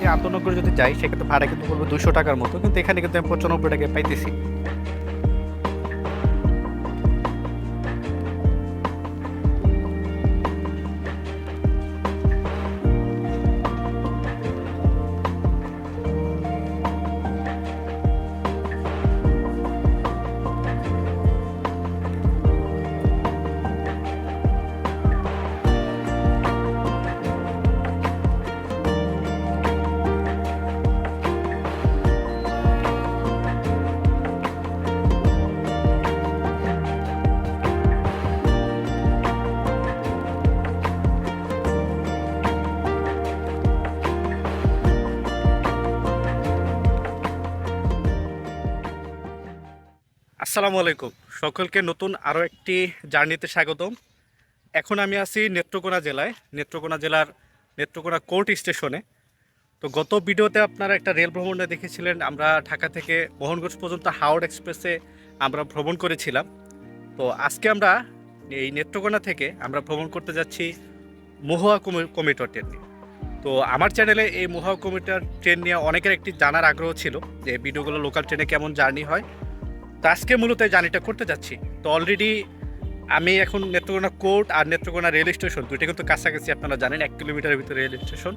যে আন্তনগর যদি যাই, সেক্ষেত্রে ভাড়া কিন্তু পড়বে দুশো টাকার মতো। কিন্তু এখানে কিন্তু আমি পঁচানব্বই টাকায় পাইতেছি। আসসালামু আলাইকুম। সকলকে নতুন আরও একটি জার্নিতে স্বাগতম। এখন আমি আছি নেত্রকোনা জেলায়। নেত্রকোনা জেলার নেত্রকোনা কোর্ট স্টেশনে। তো গত ভিডিওতে আপনারা একটা রেল ভ্রমণে দেখেছিলেন। আমরা ঢাকা থেকে মোহনগঞ্জ পর্যন্ত হাওড় এক্সপ্রেসে আমরা ভ্রমণ করেছিলাম। তো আজকে আমরা এই নেত্রকোনা থেকে আমরা ভ্রমণ করতে যাচ্ছি মহুয়া কমি- কমিউটার ট্রেন নিয়ে। তো আমার চ্যানেলে এই মহুয়া কমিউটার ট্রেন নিয়ে অনেকের একটি জানার আগ্রহ ছিল যে ভিডিওগুলো লোকাল ট্রেনে কেমন জার্নি হয়। তো আজকে মূলত এই জার্নিটা করতে যাচ্ছি। তো অলরেডি আমি এখন নেত্রকোনা কোর্ট আর নেত্রকোনা রেল স্টেশন দুইটা কিন্তু কাছাকাছি আপনারা জানেন, এক কিলোমিটারের ভিতরে রেল স্টেশন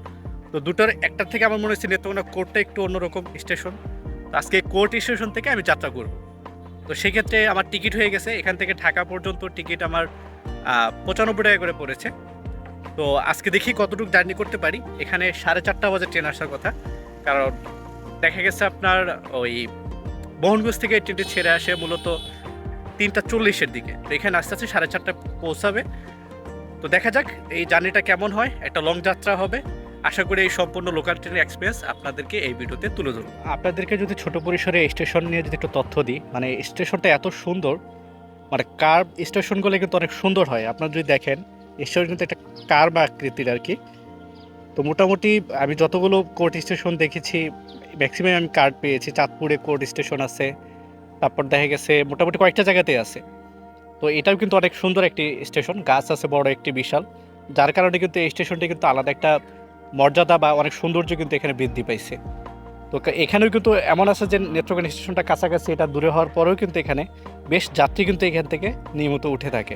তো দুটোর একটার থেকে আমার মনে হচ্ছে নেত্রকোনা কোর্টটা একটু অন্যরকম স্টেশন তো আজকে কোর্ট স্টেশন থেকে আমি যাত্রা করব। তো সেক্ষেত্রে আমার টিকিট হয়ে গেছে, এখান থেকে ঢাকা পর্যন্ত টিকিট আমার পঁচানব্বই টাকা করে পড়েছে। তো আজকে দেখি কতটুকু জার্নি করতে পারি। এখানে সাড়ে চারটা বাজে ট্রেন আসার কথা। কারণ দেখা গেছে আপনার ওই মোহনগঞ্জ থেকে ট্রেনটি ছেড়ে আসে মূলত তিনটা চল্লিশের দিকে। তো এখানে আস্তে আস্তে সাড়ে চারটা পৌঁছাবে। তো দেখা যাক এই জার্নিটা কেমন হয়, একটা লং যাত্রা হবে। আশা করি এই সম্পূর্ণ লোকাল ট্রেনের এক্সপিরিয়েন্স আপনাদেরকে এই ভিডিওতে তুলে ধরুন আপনাদেরকে যদি ছোট পরিসরে স্টেশন নিয়ে যদি একটু তথ্য দিই মানে স্টেশনটা এত সুন্দর মানে কার স্টেশনগুলো কিন্তু অনেক সুন্দর হয়। আপনারা যদি দেখেন স্টেশন কিন্তু একটা কার বা আকৃতির আর কি। তো মোটামুটি আমি যতগুলো কোর্ট স্টেশন দেখেছি ম্যাক্সিমাম আমি কার্ড পেয়েছি। চাঁদপুরে কোর্ট স্টেশন আছে। তারপর দেখা গেছে মোটামুটি কয়েকটা জায়গাতে আছে। তো এটাও কিন্তু অনেক সুন্দর একটি স্টেশন গাছ আছে বড় একটি বিশাল। যার কারণে কিন্তু এই স্টেশনটি কিন্তু আলাদা একটা মর্যাদা বা অনেক সৌন্দর্য কিন্তু এখানে বৃদ্ধি পাইছে। তো এখানেও কিন্তু এমন আছে যে নেত্রকোনা স্টেশনটা কাছাকাছি, এটা দূরে হওয়ার পরেও কিন্তু এখানে বেশ যাত্রী কিন্তু এখান থেকে নিয়মিত উঠে থাকে।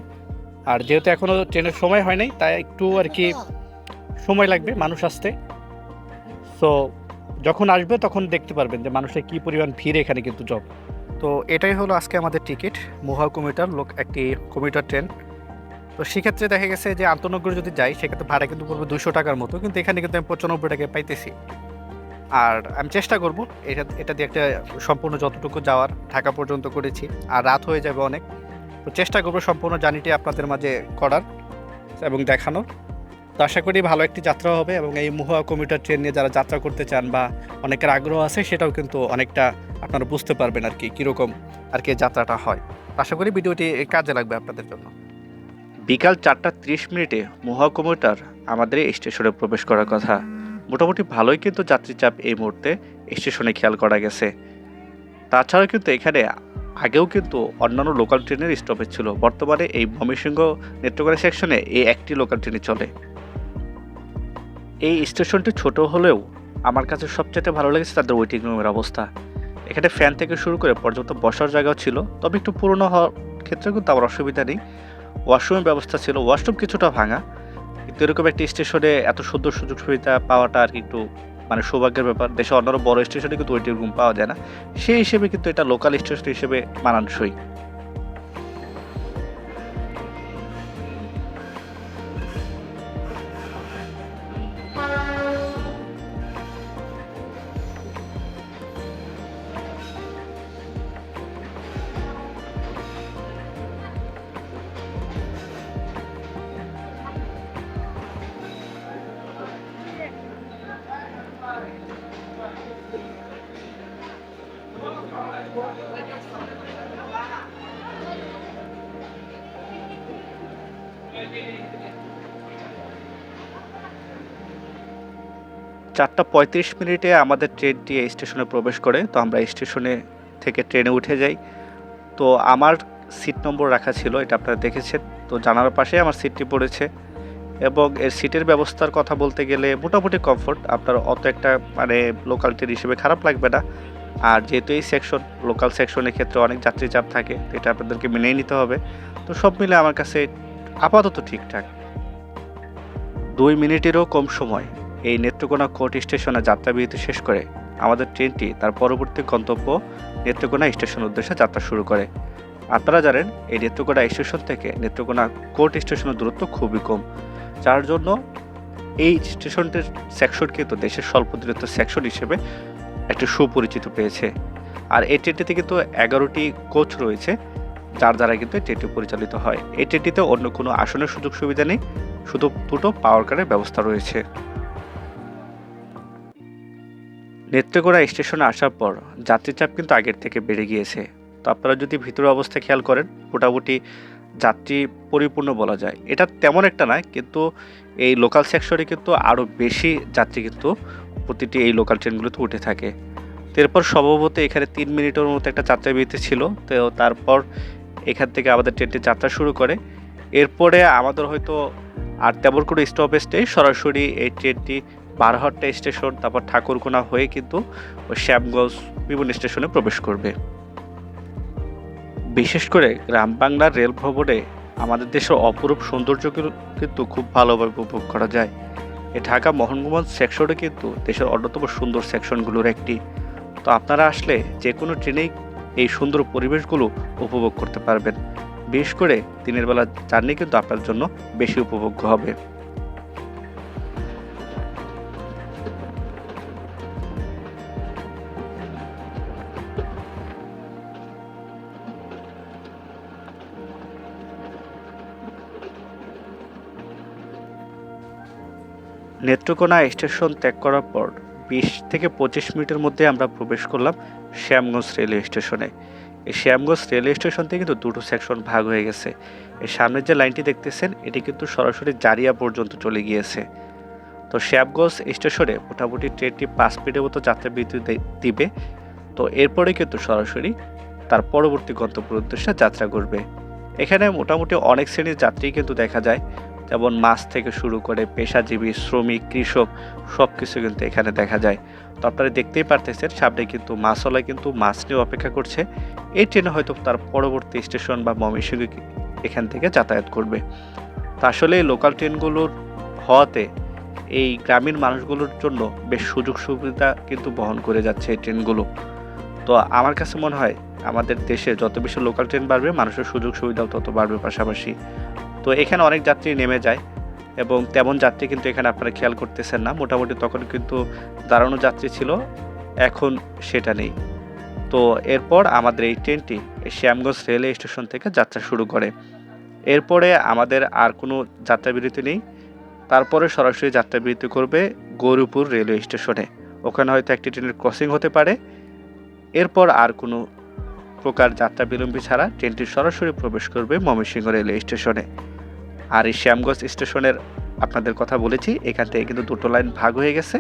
আর যেহেতু এখনও ট্রেনের সময় হয় নাই, তাই একটু আর কি সময় লাগবে মানুষ আসতে। সো যখন আসবে তখন দেখতে পারবেন যে মানুষের কি পরিমাণ ভিড় এখানে কিন্তু জব তো এটাই হলো আজকে আমাদের টিকিট, মোহা কমিউটার লোক, একটি কমিউটার ট্রেন। তো সেক্ষেত্রে দেখা গেছে যে আন্তনগর যদি যাই, সেক্ষেত্রে ভাড়া কিন্তু পড়বে দুশো টাকার মতো, কিন্তু এখানে কিন্তু আমি পঁচানব্বই টাকায় পাইতেছি। আর আমি চেষ্টা করব, এটা এটা দিয়ে একটা সম্পূর্ণ যতটুকু যাওয়ার, ঢাকা পর্যন্ত করেছি, আর রাত হয়ে যাবে অনেক। তো চেষ্টা করব সম্পূর্ণ জার্নিটি আপনাদের মাঝে করার এবং দেখানোর। তো আশা করি ভালো একটি যাত্রা হবে এবং এই মহুয়া কমিউটার ট্রেন নিয়ে যারা যাত্রা করতে চান বা অনেকের আগ্রহ আছে, সেটাও কিন্তু অনেকটা আপনারা বুঝতে পারবেন আর কি, কীরকম আর কি যাত্রাটা হয়। আশা করি ভিডিওটি কাজে লাগবে আপনাদের জন্য। বিকাল চারটা ত্রিশ মিনিটে মহুয়া কমিউটার আমাদের স্টেশনে প্রবেশ করার কথা। মোটামুটি ভালোই কিন্তু যাত্রী চাপ এই মুহূর্তে স্টেশনে খেয়াল করা গেছে। তাছাড়াও কিন্তু এখানে আগেও কিন্তু অন্যান্য লোকাল ট্রেনের স্টপেজ ছিল। বর্তমানে এই ময়মনসিংহ নেত্রকোনা সেকশনে এই একটি লোকাল ট্রেনই চলে। এই স্টেশনটি ছোট হলেও আমার কাছে সবচেয়ে ভালো লেগেছে তাদের ওয়েটিং রুমের অবস্থা। এখানে ফ্যান থেকে শুরু করে পর্যন্ত বসার জায়গাও ছিল, তবে একটু পুরনো হওয়ার ক্ষেত্রে কিন্তু আমার অসুবিধা নেই। ওয়াশরুমের ব্যবস্থা ছিল ওয়াশরুম কিছুটা ভাঙা, কিন্তু এরকম একটি স্টেশনে এত সুন্দর সুযোগ সুবিধা পাওয়াটা আর কি একটু মানে সৌভাগ্যের ব্যাপার। দেশে অন্যান্য বড় স্টেশনে কিন্তু ওয়েটিং রুম পাওয়া যায় না। সেই হিসেবে কিন্তু এটা লোকাল স্টেশন হিসেবে মানানসই। চারটা পঁয়ত্রিশ মিনিটে আমাদের ট্রেনটি স্টেশনে প্রবেশ করে। তো আমরা স্টেশনে থেকে ট্রেনে উঠে যাই। তো আমার সিট নম্বর রাখা ছিল, এটা আপনারা দেখেছেন। তো জানার পাশে আমার সিটটি পড়েছে এবং এর সিটের ব্যবস্থার কথা বলতে গেলে মোটামুটি কমফোর্ট আপনার অত একটা মানে লোকাল ট্রেন হিসেবে খারাপ লাগবে না। আর যেহেতু এই সেকশন লোকাল সেকশনের ক্ষেত্রে অনেক যাত্রী চাপ থাকে এটা আপনাদেরকে মেনেই নিতে হবে। তো সব মিলে আমার কাছে আপাতত ঠিকঠাক। দুই মিনিটেরও কম সময়। এই নেত্রকোনা কোর্ট স্টেশনে যাত্রাবিরতি শেষ করে আমাদের ট্রেনটি তার পরবর্তী গন্তব্য নেত্রকোনা স্টেশন উদ্দেশ্যে যাত্রা শুরু করে। আপনারা জানেন, এই নেত্রকোনা স্টেশন থেকে নেত্রকোনা কোর্ট স্টেশনের দূরত্ব খুবই কম। যার জন্য এই স্টেশনটির সেকশন কিন্তু দেশের স্বল্প দূরত্ব সেকশন হিসেবে একটি সুপরিচিত পেয়েছে। আর এই ট্রেনটিতে কিন্তু এগারোটি কোচ রয়েছে, যার দ্বারা কিন্তু এই ট্রেনটি পরিচালিত হয়। এই ট্রেনটিতে অন্য কোনো আসনের সুযোগ সুবিধা নেই, শুধু দুটো পাওয়ার কারের ব্যবস্থা রয়েছে। নেত্রকোনা স্টেশনে আসার পর যাত্রী চাপ কিন্তু আগের থেকে বেড়ে গিয়েছে। তো আপনারা যদি ভিতরে অবস্থা খেয়াল করেন, মোটামুটি যাত্রী পরিপূর্ণ বলা যায়। এটা তেমন একটা নয়, কিন্তু এই লোকাল সেকশনে কিন্তু আরও বেশি যাত্রী কিন্তু প্রতিটি এই লোকাল ট্রেনগুলোতে উঠে থাকে। এরপর সম্ভবত এখানে তিন মিনিটের মতো একটা যাত্রা বিরতি ছিল। তো তারপর এখান থেকে আমাদের ট্রেনটি যাত্রা শুরু করে। এরপরে আমাদের হয়তো আর তেমন কোনো স্টপেজ নেই। সরাসরি এই ট্রেনটি বারহাট্টা স্টেশন, তারপর ঠাকুরকোনা হয়ে কিন্তু শ্যামগঞ্জ বিভিন্ন স্টেশনে প্রবেশ করবে। বিশেষ করে গ্রাম বাংলার রেল ভবনে আমাদের দেশের অপরূপ সৌন্দর্য কিন্তু খুব ভালোভাবে উপভোগ করা যায়। এ ঢাকা মোহনগঞ্জ সেকশনে কিন্তু দেশের অন্যতম সুন্দর সেকশনগুলোর একটি। তো আপনারা আসলে যে কোনো ট্রেনেই এই সুন্দর পরিবেশগুলো উপভোগ করতে পারবেন। বিশেষ করে দিনের বেলা জার্নি কিন্তু আপনার জন্য বেশি উপভোগ্য হবে। নেত্রকোনা স্টেশন ত্যাগ করার পর বিশ থেকে পঁচিশ মিনিটের মধ্যে আমরা প্রবেশ করলাম শ্যামগঞ্জ রেলওয়ে স্টেশনে। এই শ্যামগঞ্জ রেলওয়ে স্টেশন থেকে কিন্তু দুটো সেকশন ভাগ হয়ে গেছে। এই সামনের যে লাইনটি দেখতেছেন, এটি কিন্তু সরাসরি জারিয়া পর্যন্ত চলে গিয়েছে। তো শ্যামগঞ্জ স্টেশনে মোটামুটি ট্রেনটি পাঁচ মিনিটের মতো যাত্রা বিদ্যুৎ দিবে। তো এরপরে কিন্তু সরাসরি তার পরবর্তী গন্তব্য উদ্দেশ্যে যাত্রা করবে। এখানে মোটামুটি অনেক শ্রেণির যাত্রী কিন্তু দেখা যায়। যেমন মাছ থেকে শুরু করে পেশাজীবী, শ্রমিক, কৃষক সব কিছু কিন্তু এখানে দেখা যায়। তো আপনারা দেখতেই পারতেছেন, সামনে কিন্তু মাছওয়ালা কিন্তু মাছ নিয়ে অপেক্ষা করছে। এই ট্রেনে হয়তো তার পরবর্তী স্টেশন বা ময়মনসিংহ এখান থেকে যাতায়াত করবে। তো আসলে লোকাল ট্রেনগুলোর হওয়াতে এই গ্রামীণ মানুষগুলোর জন্য বেশ সুযোগ সুবিধা কিন্তু বহন করে যাচ্ছে এই ট্রেনগুলো। তো আমার কাছে মনে হয়, আমাদের দেশে যত বেশি লোকাল ট্রেন বাড়বে, মানুষের সুযোগ সুবিধাও তত বাড়বে পাশাপাশি। তো এখানে অনেক যাত্রী নেমে যায় এবং তেমন যাত্রী কিন্তু এখানে আপনারা খেয়াল করতেছেন না। মোটামুটি তখন কিন্তু দাঁড়ানো যাত্রী ছিল, এখন সেটা নেই। তো এরপর আমাদের এই ট্রেনটি শ্যামগঞ্জ রেলওয়ে স্টেশন থেকে যাত্রা শুরু করে। এরপরে আমাদের আর কোনো যাত্রা বিরতি নেই। তারপরে সরাসরি যাত্রা বিরতি করবে গৌরীপুর রেলওয়ে স্টেশনে। ওখানে হয়তো একটি ট্রেনের ক্রসিং হতে পারে। এরপর আর কোনো প্রকার যাত্রা বিলম্বী ছাড়া ট্রেনটি সরাসরি প্রবেশ করবে ময়মনসিংহ রেলওয়ে স্টেশনে। আর এই শ্যামগঞ্জ স্টেশনের আপনাদের কথা বলেছি, এখান থেকে কিন্তু দুটো লাইন ভাগ হয়ে গেছে।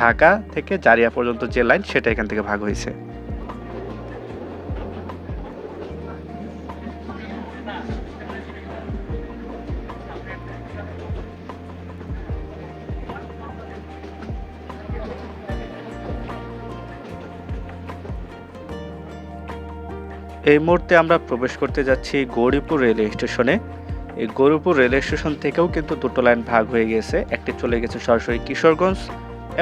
ঢাকা থেকে জারিয়া পর্যন্ত যে লাইন, সেটা এখান থেকে ভাগ হয়েছে। এই মুহূর্তে আমরা প্রবেশ করতে যাচ্ছি গৌরীপুর রেলওয়ে স্টেশনে। এই গৌরীপুর রেলওয়ে স্টেশন থেকেও কিন্তু দুটো লাইন ভাগ হয়ে গেছে। একটি চলে গেছে সরাসরি কিশোরগঞ্জ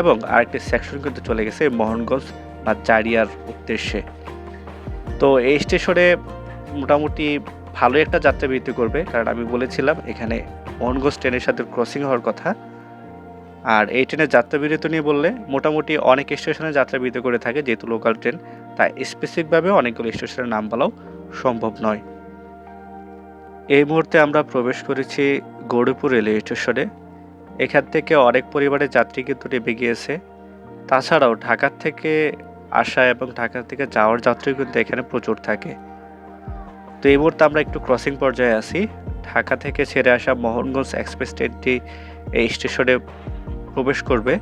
এবং আরেকটি সেকশন কিন্তু চলে গেছে মোহনগঞ্জ বা জারিয়ার উদ্দেশ্যে। তো এই স্টেশনে মোটামুটি ভালো একটা যাত্রা বৃদ্ধি করবে, কারণ আমি বলেছিলাম এখানে মোহনগঞ্জ ট্রেনের সাথে ক্রসিং হওয়ার কথা। আর এই ট্রেনের যাত্রা বিরতি নিয়ে বললে মোটামুটি অনেক স্টেশনে যাত্রা বিরতি করে থাকে, যেহেতু লোকাল ট্রেন তাই স্পেসিফিকভাবে অনেকগুলো স্টেশনের নাম বলাও সম্ভব নয়। এই মুহূর্তে আমরা প্রবেশ করেছি গৌরীপুর রেলওয়ে স্টেশনে। এখান থেকে অনেক পরিবারের যাত্রী কিন্তু নেমে গিয়েছে। তাছাড়াও ঢাকার থেকে আসা এবং ঢাকা থেকে যাওয়ার যাত্রী কিন্তু এখানে প্রচুর থাকে। তো এই মুহূর্তে আমরা একটু ক্রসিং পর্যায়ে আছি। ঢাকা থেকে ছেড়ে আসা মোহনগঞ্জ এক্সপ্রেস ট্রেনটি এই স্টেশনে প্রবেশ করবে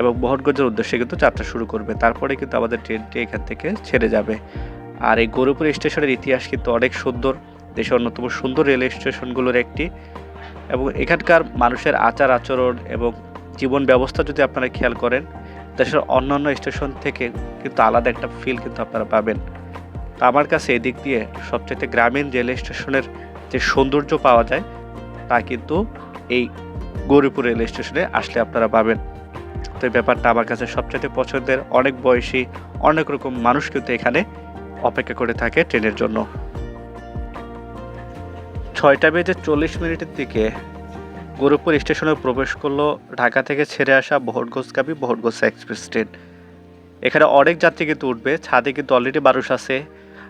এবং মোহনগঞ্জের উদ্দেশ্যে কিন্তু যাত্রা শুরু করবে। তারপরে কিন্তু আমাদের ট্রেনটি এখান থেকে ছেড়ে যাবে। আর এই গৌরীপুর স্টেশনের ইতিহাস কিন্তু অনেক সুন্দর। দেশের অন্যতম সুন্দর রেল স্টেশনগুলোর একটি। এবং এখানকার মানুষের আচার আচরণ এবং জীবন ব্যবস্থা যদি আপনারা খেয়াল করেন, দেশের অন্যান্য স্টেশন থেকে কিন্তু আলাদা একটা ফিল কিন্তু আপনারা পাবেন। তো আমার কাছে এদিক দিয়ে সবচেয়ে গ্রামীণ রেল স্টেশনের যে সৌন্দর্য পাওয়া যায়, তা কিন্তু এই গৌরীপুর রেল স্টেশনে আসলে আপনারা পাবেন। তো এই ব্যাপারটা আমার কাছে সবচেয়ে পছন্দের। অনেক বয়সী, অনেক রকম মানুষ কিন্তু এখানে অপেক্ষা করে থাকে ট্রেনের জন্য। ছয়টা বেজে চল্লিশ মিনিটের দিকে গৌরীপুর স্টেশনে প্রবেশ করল ঢাকা থেকে ছেড়ে আসা বহরগোজগামী বহরগোজ এক্সপ্রেস ট্রেন। এখানে অনেক যাত্রী কিন্তু উঠবে, ছাদে কিন্তু অলরেডি মানুষ আছে।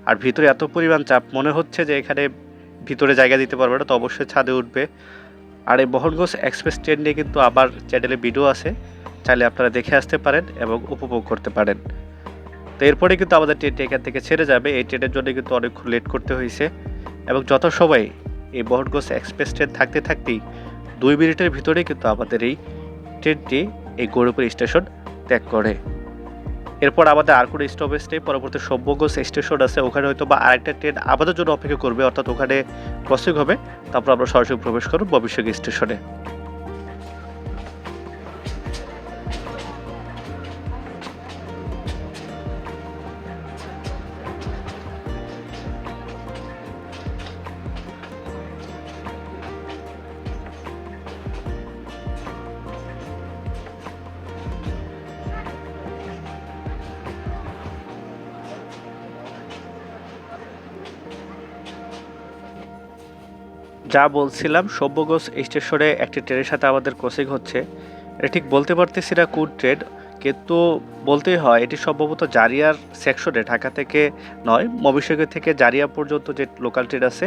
আর ভিতরে এত পরিমাণ চাপ, মনে হচ্ছে যে এখানে ভিতরে জায়গা দিতে পারবে না, তো অবশ্যই ছাদে উঠবে। আর এই বহরগোজ এক্সপ্রেস ট্রেন নিয়ে কিন্তু আবার চ্যানেলে ভিডিও আছে, চাইলে আপনারা দেখে আসতে পারেন এবং উপভোগ করতে পারেন। তো এরপরে কিন্তু আমাদের ট্রেনটি এখান থেকে ছেড়ে যাবে। এই ট্রেনের জন্য কিন্তু অনেকক্ষণ লেট করতে হয়েছে। এবং যত সবাই এই বহরগোস এক্সপ্রেস ট্রেন থাকতে থাকতেই দুই মিনিটের ভিতরে কিন্তু আমাদের এই ট্রেনটি এই গৌরপুর স্টেশন ত্যাগ করে। এরপর আমাদের আর কোনো স্টপেজ নেই, পরবর্তী সভ্যগঞ্জ স্টেশন আছে, ওখানে হয়তো বা আরেকটা ট্রেন আমাদের জন্য অপেক্ষা করবে, অর্থাৎ ওখানে ক্রসিং হবে, তারপর আমরা সরাসরি প্রবেশ করব ভবিষ্যৎ স্টেশনে যা বলছিলাম সব্যগোস স্টেশনে একটি ট্রেনের সাথে আমাদের ক্রসিং হচ্ছে। এটা ঠিক বলতে পারতেছি না কোন ট্রেন, কিন্তু বলতেই হয়, এটি সম্ভবত জারিয়ার সেকশনে ঢাকা থেকে নয় মবিসাগর থেকে জারিয়া পর্যন্ত যে লোকাল ট্রেন আছে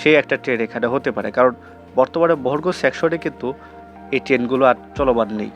সেই একটা ট্রেন এখানে হতে পারে। কারণ বর্তমানে বর্গ সেকশনে কিন্তু এই ট্রেনগুলো আর চলমান নেই।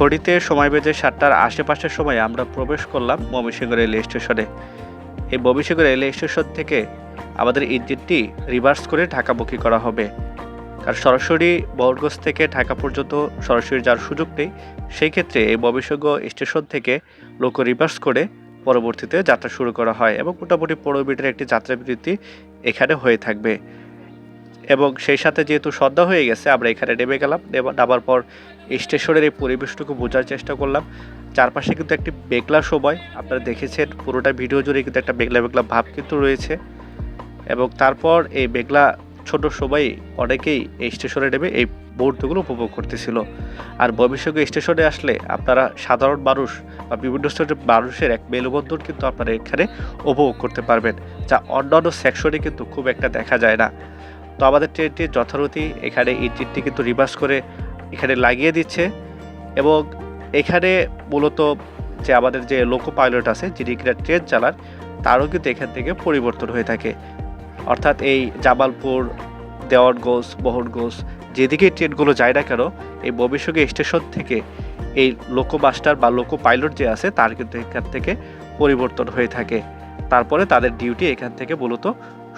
ঘড়িতে সময় বেজে সাতটার আশেপাশের সময় আমরা প্রবেশ করলাম ময়মনসিংহ রেল স্টেশনে। এই ময়মনসিংহ রেল স্টেশন থেকে আমাদের ইঞ্জিনটি রিভার্স করে ঢাকামুখী করা হবে। আর সরাসরি বহরগঞ্জ থেকে ঢাকা পর্যন্ত সরাসরি যাওয়ার সুযোগ নেই। সেই ক্ষেত্রে এই ময়মনসিংহ স্টেশন থেকে লোক রিভার্স করে পরবর্তীতে যাত্রা শুরু করা হয় এবং মোটামুটি পনেরো মিনিটের একটি যাত্রা বিরতি এখানে হয়ে থাকবে। এবং সেই সাথে যেহেতু সন্ধ্যা হয়ে গেছে, আমরা এখানে নেমে গেলাম। নেমে- নামার পর স্টেশনের এই পরিবেশটুকু বোঝার চেষ্টা করলাম। চারপাশে কিন্তু একটি মেঘলা সময়। আপনারা দেখেছেন পুরোটা ভিডিও জুড়ে কিন্তু একটা মেঘলা মেঘলা ভাব কিন্তু রয়েছে। এবং তারপর এই মেঘলা ছোট সময় অনেকেই এই স্টেশনে নেমে এই মুহূর্তগুলো উপভোগ করতেছিল। আর ভবিষ্যৎ স্টেশনে আসলে আপনারা সাধারণ মানুষ বা বিভিন্ন স্তরের মানুষের এক মেলবন্ধন কিন্তু আপনারা এখানে উপভোগ করতে পারবেন, যা অন্যান্য সেকশনে কিন্তু খুব একটা দেখা যায় না। তো আমাদের ট্রেনটি যথারীতি এখানে ইঞ্জিনটি কিন্তু রিভার্স করে এখানে লাগিয়ে দিচ্ছে এবং এখানে মূলত যে আমাদের যে লোকো পাইলট আছে, যিনি কিনা ট্রেন চালান, তারও কিন্তু এখান থেকে পরিবর্তন হয়ে থাকে। অর্থাৎ এই জামালপুর, দেওয়ানগঞ্জ বহরগঞ্জ যেদিকে ট্রেনগুলো যায় না কেন, এই ভবিষ্যৎ স্টেশন থেকে এই লোকো মাস্টার বা লোকো পাইলট যে আছে, তার কিন্তু এখান থেকে পরিবর্তন হয়ে থাকে। তারপরে তাদের ডিউটি এখান থেকে মূলত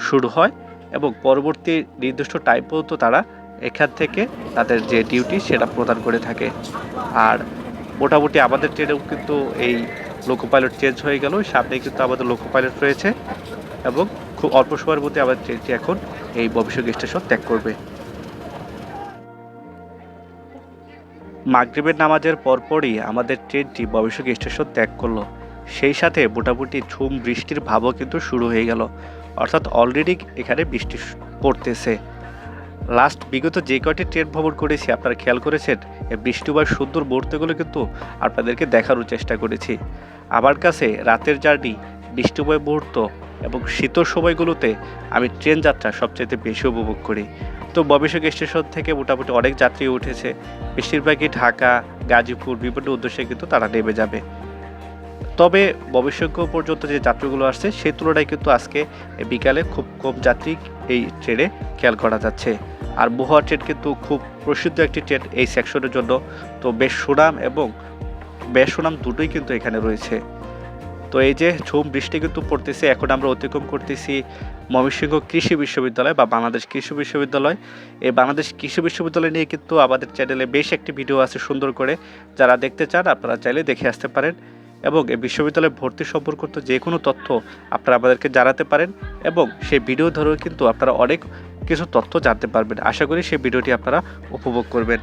শুরু হয় এবং পরবর্তী নির্দিষ্ট টাইম পর্যন্ত তারা এখান থেকে তাদের যে ডিউটি সেটা প্রদান করে থাকে। আর মোটামুটি আমাদের ট্রেনেও কিন্তু এই লোকো পাইলট চেঞ্জ হয়ে গেল। সামনে কিন্তু আমাদের লোকো পাইলট রয়েছে এবং খুব অল্প সময়ের মধ্যে আমাদের ট্রেনটি এখন এই ভবিষ্যৎ স্টেশন ত্যাগ করবে। মাগরিবের নামাজের পরপরই আমাদের ট্রেনটি ভবিষ্যৎ স্টেশন ত্যাগ করল। সেই সাথে মোটামুটি ঝুম বৃষ্টির ভাবও কিন্তু শুরু হয়ে গেল। অর্থাৎ অলরেডি এখানে বৃষ্টি পড়তেছে। লাস্ট বিগত যে কয়টি ট্রেন ভ্রমণ করেছি, আপনারা খেয়াল করেছেন? এই বৃষ্টি বা সুন্দর মুহূর্তগুলো কিন্তু আপনাদেরকে দেখানোর চেষ্টা করেছি। আমার কাছে রাতের জার্নি বৃষ্টিময় মুহূর্ত এবং শীতল সময়গুলোতে আমি ট্রেন যাত্রা সবচেয়ে বেশি উপভোগ করি। তো ভবিষ্যৎ স্টেশন থেকে মোটামুটি অনেক যাত্রী উঠেছে। বেশিরভাগই ঢাকা, গাজীপুর, বিভিন্ন উদ্দেশ্যে কিন্তু তারা নেমে যাবে। তবে ভবিষ্যৎ পর্যন্ত যে যাত্রীগুলো আসছে, সেই তুলনায় কিন্তু আজকে বিকালে খুব কম যাত্রী এই ট্রেনে খেয়াল করা যাচ্ছে। আর বহুয়া ট্রেন কিন্তু খুব প্রসিদ্ধ একটি ট্রেন এই সেকশনের জন্য। তো বেশ সুনাম এবং বেশ সুনাম দুটোই কিন্তু এখানে রয়েছে। তো এই যে ঝুম বৃষ্টি কিন্তু পড়তেছে, এখন আমরা অতিক্রম করতেছি ময়মনসিংহ কৃষি বিশ্ববিদ্যালয় বা বাংলাদেশ কৃষি বিশ্ববিদ্যালয়। এই বাংলাদেশ কৃষি বিশ্ববিদ্যালয় নিয়ে কিন্তু আমাদের চ্যানেলে বেশ একটি ভিডিও আছে সুন্দর করে। যারা দেখতে চান, আপনারা চাইলে দেখে আসতে পারেন। এবং এই বিশ্ববিদ্যালয়ে ভর্তি সম্পর্কিত যে কোনো তথ্য আপনারা আমাদেরকে জানাতে পারেন এবং সেই ভিডিও ধরেও কিন্তু আপনারা অনেক কিছু তথ্য জানতে পারবেন। আশা করি সেই ভিডিওটি আপনারা উপভোগ করবেন।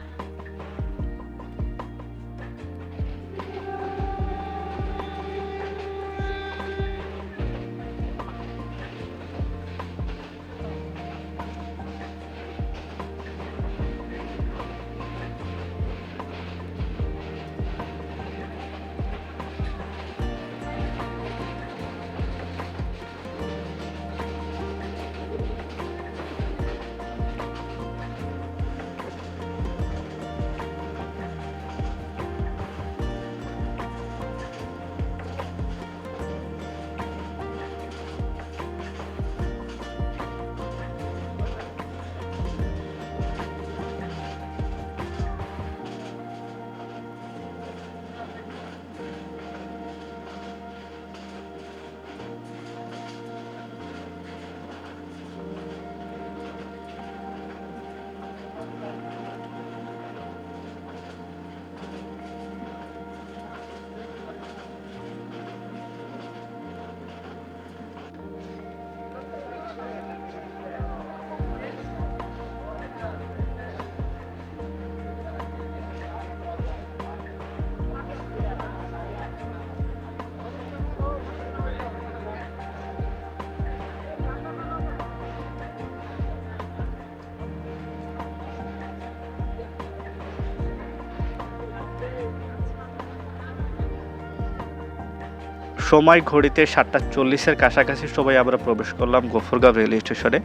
সময় ঘড়িতে সাতটা চল্লিশের কাছাকাছি সময় আমরা প্রবেশ করলাম গফরগাঁও রেল স্টেশনে।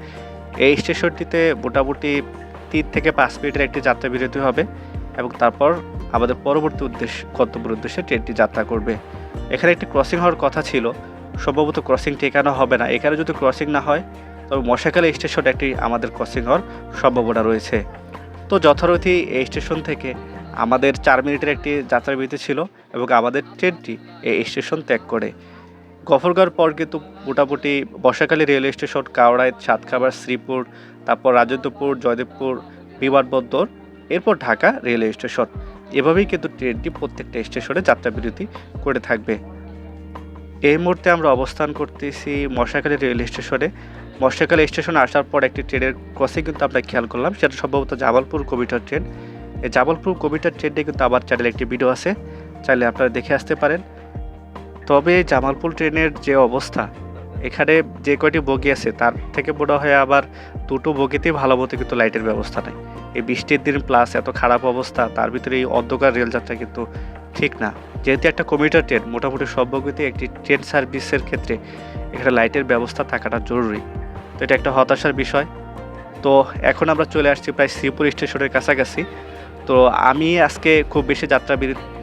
এই স্টেশনটিতে মোটামুটি তিন থেকে পাঁচ মিনিটের একটি যাত্রা বিরতি হবে এবং তারপর আমাদের পরবর্তী উদ্দেশ্য, গন্তব্যের উদ্দেশ্যে ট্রেনটি যাত্রা করবে। এখানে একটি ক্রসিং হওয়ার কথা ছিল, সম্ভবত ক্রসিং ঠেকানো হবে না। এখানে যদি ক্রসিং না হয়, তবে মশাখালী স্টেশনে একটি আমাদের ক্রসিং হওয়ার সম্ভাবনা রয়েছে। তো যথারীতি এই স্টেশন থেকে আমাদের চার মিনিটের একটি যাত্রা বিরতি ছিল এবং আমাদের ট্রেনটি এই স্টেশন ত্যাগ করে। গফরগাঁওর পর কিন্তু মোটামুটি বর্ষাকালী রেল স্টেশন কাওড়ায় সাতখাবার শ্রীপুর, তারপর রাজেন্দ্রপুর, জয়দেবপুর, বিমানবন্দর, এরপর ঢাকা রেল স্টেশন। এভাবেই কিন্তু ট্রেনটি প্রত্যেকটা স্টেশনে যাত্রা বিরতি করে থাকবে। এই মুহূর্তে আমরা অবস্থান করতেছি মশাখালী রেল স্টেশনে। মশাখালী স্টেশনে আসার পর একটি ট্রেনের ক্রসিং কিন্তু আমরা খেয়াল করলাম, সেটা সম্ভবত জামালপুর কবিটার ট্রেন। এই জামালপুর কবিটার ট্রেনটি কিন্তু আবার চ্যানেলে একটি ভিডিও আছে, চাইলে আপনারা দেখে আসতে পারেন। তবে জামালপুর ট্রেনের যে অবস্থা, এখানে যে কয়টি বগি আছে, তার থেকে মনে হয় আবার দুটো বগিতেই ভালো মতো কিন্তু লাইটের ব্যবস্থা নেই। এই বৃষ্টির দিন প্লাস এত খারাপ অবস্থা, তার ভিতরে এই অন্ধকার রেলযাত্রা কিন্তু ঠিক না। যেহেতু একটা কমিউটার ট্রেন মোটামুটি সব বগিতে একটি ট্রেন সার্ভিসের ক্ষেত্রে এখানে লাইটের ব্যবস্থা থাকাটা জরুরি। তো এটা একটা হতাশার বিষয়। তো এখন আমরা চলে আসছি প্রায় শ্রীপুর স্টেশনের কাছাকাছি। তো আমি আজকে খুব বেশি যাত্রা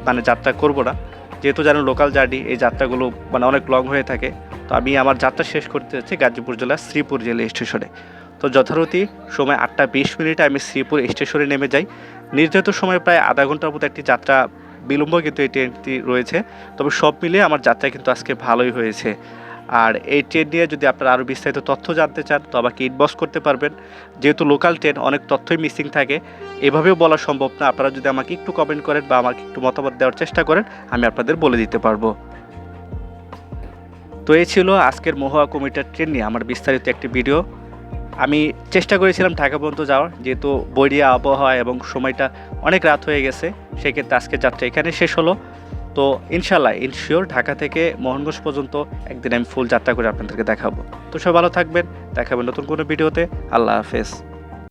মানে যাত্রা করব না। যেহেতু জানো লোকাল জার্নি এই যাত্রাগুলো মানে অনেক লং হয়ে থাকে। তো আমি আমার যাত্রা শেষ করতে যাচ্ছি গাজীপুর জেলার শ্রীপুর জেলা স্টেশনে। তো যথারীতি সময় আটটা বিশ মিনিটে আমি শ্রীপুর স্টেশনে নেমে যাই। নির্ধারিত সময় প্রায় আধা ঘণ্টার মতো একটি যাত্রা বিলম্ব কিন্তু এই ট্রেনটি রয়েছে। তবে সব মিলিয়ে আমার যাত্রা কিন্তু আজকে ভালোই হয়েছে। আর এই ট্রেন নিয়ে যদি আপনারা আরও বিস্তারিত তথ্য জানতে চান, তো আমাকে ইনবক্স করতে পারবেন। যেহেতু লোকাল ট্রেন অনেক তথ্যই মিসিং থাকে। এভাবেও বলা সম্ভব না। আপনারা যদি আমাকে একটু কমেন্ট করেন বা আমাকে একটু মতামত দেওয়ার চেষ্টা করেন, আমি আপনাদের বলে দিতে পারব। তো এই ছিল আজকের মহুয়া কমিটার ট্রেন নিয়ে আমার বিস্তারিত একটি ভিডিও আমি চেষ্টা করেছিলাম ঢাকা পর্যন্ত যাওয়ার। যেহেতু বৈরিয়া আবহাওয়া এবং সময়টা অনেক রাত হয়ে গেছে, সেক্ষেত্রে আজকে যাত্রা এখানে শেষ হলো। তো ইনশাল্লাহ ইনশিওর ঢাকা থেকে মোহনগঞ্জ পর্যন্ত একদিন আমি ফুল যাত্রা করে আপনাদেরকে দেখাবো। তো সবাই ভালো থাকবেন, দেখাবেন নতুন কোনো ভিডিওতে। আল্লাহ হাফেজ।